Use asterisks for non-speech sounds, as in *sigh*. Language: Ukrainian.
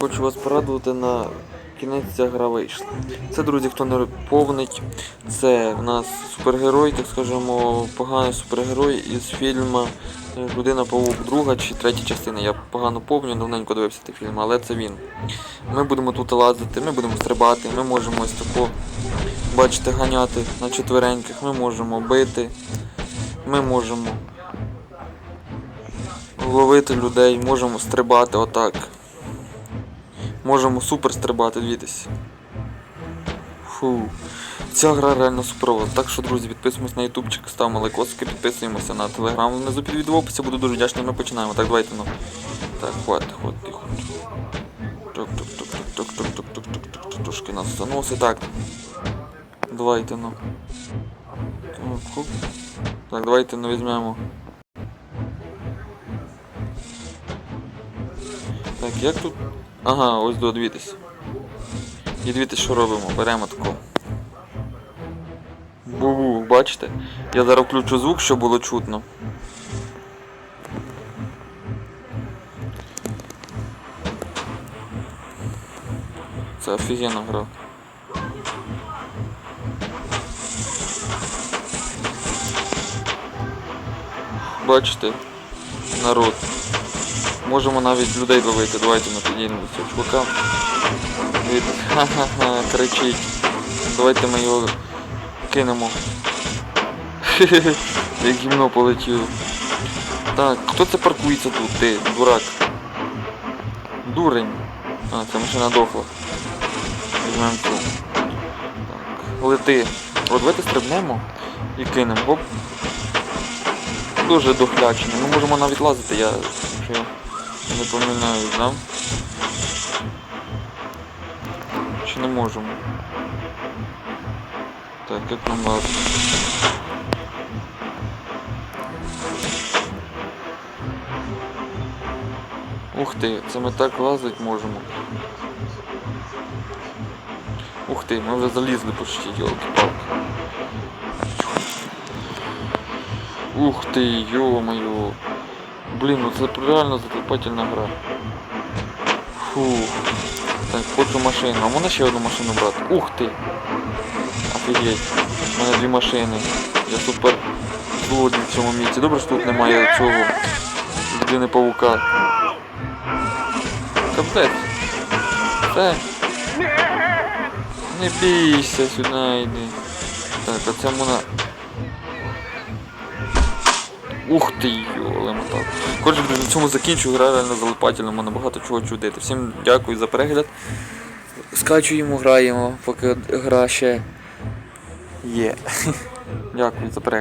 Хочу вас порадувати на кінець ця гра вийшла. Це, друзі, хто не повнить, це в нас супергерой, так скажемо, поганий супергерой із фільму е, Людина Павук, друга чи третя частина. Я погано повню, давненько дивився цей фільм, але це він. Ми будемо тут лазити, ми будемо стрибати, ми можемо ось тако, бачите, ганяти на четвереньких, ми можемо бити, ми можемо ловити людей, можемо стрибати отак. Можемо супер стрибати, дивіться. Фу. Ця гра реально суперова. Так що, друзі, підписуємось на ютубчик, ставимо лайкосики, підписуємося на телеграм. Внизу під відео в описі буду дуже вдячний. Ми починаємо. Так, давайте ну. Так, хватить, хватить, тихо. Тук, тук, тук, тук, тук, тук, тук, тук, тук, тук, Трошки нас заносить. Так. Давайте ну. Хоп. Так, давайте ну візьмемо. Так, як тут? Ага, ось дивіться. І дивіться, що робимо. Беремо таку. Бу-бу, бачите? Я зараз включу звук, щоб було чутно. Це офігенна гра. Бачите? Народ. Можемо навіть людей ловити. Давайте ми підійдемо до цього чувака. Дивіться, ха-ха-ха, кричить. Давайте ми його кинемо. Хе-хе-хе, Як гімно полетіло. Так, хто це паркується тут? Ти, дурак. Дурень. А, це машина дохла. Візьмемо цю. Так, лети. От давайте стрибнемо і кинемо. Гоп. Дуже дохлячені. Ми можемо навіть лазити, я не помиляюсь, да? Чи не можемо? Так, як нам лазити? Ух ти, це ми так лазити можемо. Ух ти, ми вже залізли почти, йолки-палки. Ух ты, ё-моё. Блин, ну це реально заклепательна гра. Фух. Так, хочу машину. А можна ще одну машину брати? Ух ти! Офігеть. У мене дві машини. Я супер злодій в цьому місці. Добре, що тут немає цього людини павука. Капець. Все. Не бійся, сюди йди. Так, а це можна... Ух ти, йоле мотав. Коротше, на цьому закінчу, гра реально залипательна, можна багато чого чудити. Всім дякую за перегляд. Скачуємо, граємо, поки гра ще є. *laughs* Дякую за перегляд.